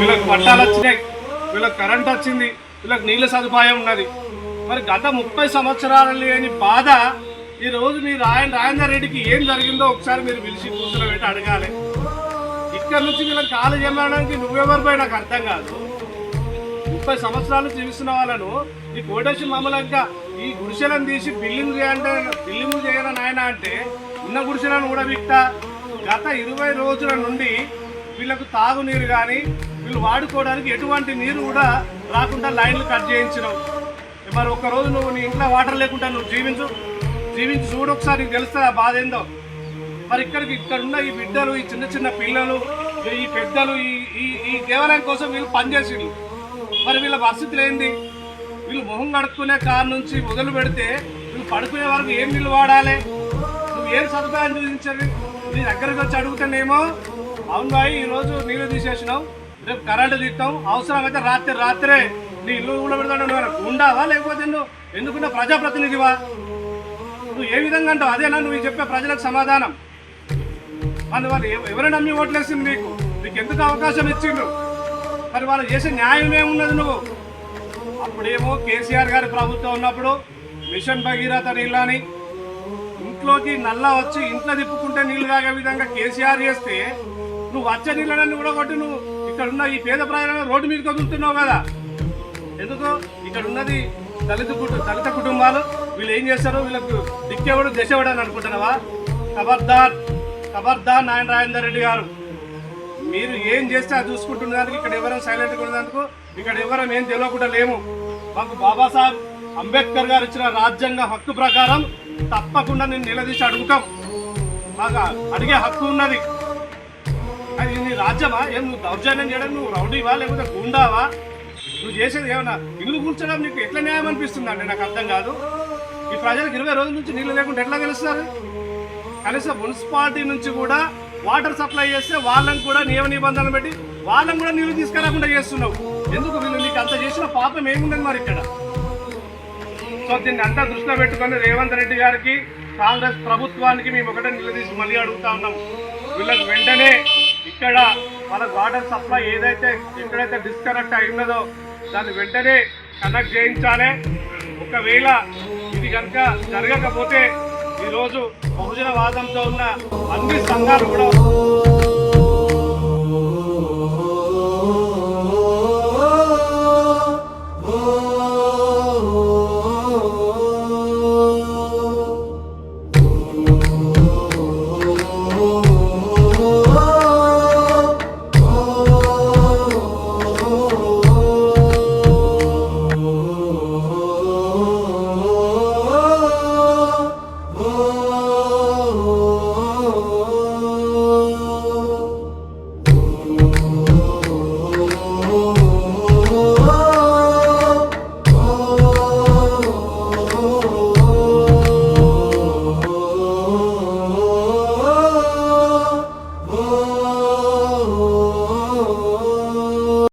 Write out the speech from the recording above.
వీళ్ళకి పట్టాలు వచ్చినాయి. వీళ్ళకి కరెంట్ వచ్చింది. వీళ్ళకి నీళ్ళ సదుపాయం ఉన్నది. మరి గత ముప్పై సంవత్సరాలు లేని బాధ ఈరోజు మీరు ఆయన రాజేందర్ రెడ్డికి ఏం జరిగిందో ఒకసారి మీరు పిలిచి కూర్చోబెట్టి అడగాలి. ఇక్కడ నుంచి వీళ్ళకి కాలు చేయడానికి నువ్వెవరిపై నాకు అర్థం కాదు. ముప్పై సంవత్సరాలు జీవిస్తున్న వాళ్ళను ఈ కోటేశ్వర మామూలుగా ఈ గుడిసెలను తీసి బిల్లింగ్ చేయాలంటే బిల్లింగ్ చేయాలని ఆయన అంటే ఉన్న గుడిసెలను కూడా విక్తా. గత ఇరవై రోజుల నుండి వీళ్ళకు తాగునీరు కానీ వీళ్ళు వాడుకోవడానికి ఎటువంటి నీరు కూడా రాకుండా లైన్లు కట్ చేయించినావు. మరి ఒక్క రోజు నువ్వు నీ ఇంట్లో వాటర్ లేకుండా నువ్వు జీవించు? జీవించి చూడు ఒకసారి నీకు తెలుస్తుంది ఆ బాధ ఏందో? మరి ఇక్కడికి ఇక్కడ ఉన్న ఈ బిడ్డలు ఈ చిన్న చిన్న పిల్లలు ఈ పెద్దలు ఈ ఈ ఈ దేవాలయం కోసం వీళ్ళు పనిచేసిండ్రు. మరి వీళ్ళ పరిస్థితులు ఏంది? వీళ్ళు మొహం కడుక్కునే కారు నుంచి మొదలు పెడితే వీళ్ళు పడుకునే వరకు ఏం నీళ్ళు వాడాలి? నువ్వు ఏం సదుపాయం చూపించాలి నీ దగ్గరికి వచ్చి అడుగుతానేమో అవును బాయ్ ఈరోజు నీళ్ళు తీసేసినావు. రేపు కరెంటు తీస్తాం అవసరమైతే రాత్రి రాత్రే నీ ఇల్లు కూడా పెడతాడు ఉండావా లేకపోతే నువ్వు? ఎందుకున్నా ప్రజాప్రతినిధివా? నువ్వు ఏ విధంగా అంటావు? అదేనా నువ్వు చెప్పే ప్రజలకు సమాధానం? వాళ్ళు వాళ్ళు ఎవ- నమ్మి ఓట్లేసింది నీకు? నీకు ఎందుకు అవకాశం ఇచ్చిండ్రు? మరి వాళ్ళు చేసే న్యాయం ఏమున్నది నువ్వు? అప్పుడేమో కేసీఆర్ గారి ప్రభుత్వం ఉన్నప్పుడు మిషన్ భగీరథ నీళ్ళని ఇంట్లోకి నల్ల వచ్చి ఇంట్లో తిప్పుకుంటే నీళ్ళు తాగే విధంగా కేసీఆర్ చేస్తే నువ్వు వచ్చే నీళ్ళని కూడా కొట్టి నువ్వు. ఇక్కడ ఉన్న ఈ పేద ప్రజలను రోడ్డు మీదకి వదులుతున్నావు కదా. ఎందుకు? ఇక్కడ ఉన్నది దళిత కుటుంబ దళిత కుటుంబాలు. వీళ్ళు ఏం చేస్తారు వీళ్ళకు దిక్కేవాడు దశవాడు అని అనుకుంటున్నావా? ఖబర్దార్ ఖబర్దార్ నారాయణ రాజేందర్ రెడ్డి గారు. మీరు ఏం చేస్తే అది చూసుకుంటున్నందుకు ఇక్కడ ఎవరైనా సైలెంట్గా ఉన్నందుకు ఇక్కడ ఎవరం ఏం తెలియకుండా లేము. మాకు బాబాసాహెబ్ అంబేద్కర్ గారు ఇచ్చిన రాజ్యాంగ హక్కు ప్రకారం తప్పకుండా నేను నిలదీసి అడుగుతాం. మాకు అడిగే హక్కు ఉన్నది. రాజ్యమా? ఏం నువ్వు దౌర్జన్యం చేయడం? నువ్వు రౌడీవా? లేకపోతే గుండావా? నువ్వు చేసేది ఏమన్నా ఇల్లు కూర్చోడం నీకు ఎట్లా న్యాయం అనిపిస్తుంది అండి నాకు అర్థం కాదు. ఈ ప్రజలకు ఇరవై రోజుల నుంచి నీళ్ళు లేకుండా ఎట్లా తెలుస్తారు కనీసం మున్సిపాలిటీ నుంచి కూడా వాటర్ సప్లై చేస్తే వాళ్ళని కూడా నియమ నిబంధనలు పెట్టి వాళ్ళని కూడా నీళ్ళు తీసుకురాకుండా చేస్తున్నావు. ఎందుకు వీళ్ళు నీకు అంత చేసిన పాపం ఏముందని మరి ఇక్కడ? సో దీన్ని అంతా దృష్టిలో పెట్టుకొని రేవంత్ రెడ్డి గారికి కాంగ్రెస్ ప్రభుత్వానికి మేము ఒకటే నిలదీసి మళ్ళీ అడుగుతా ఉన్నాం. వీళ్ళకి వెంటనే ఇక్కడ మన వాటర్ సప్లై ఏదైతే ఎక్కడైతే డిస్కనెక్ట్ ఉన్నదో దాన్ని వెంటనే కనెక్ట్ చేయించాలి. ఒకవేళ ఇది కనుక జరగకపోతే ఈరోజు బహుజన వాదంతో ఉన్న అన్ని సంఘాలు కూడా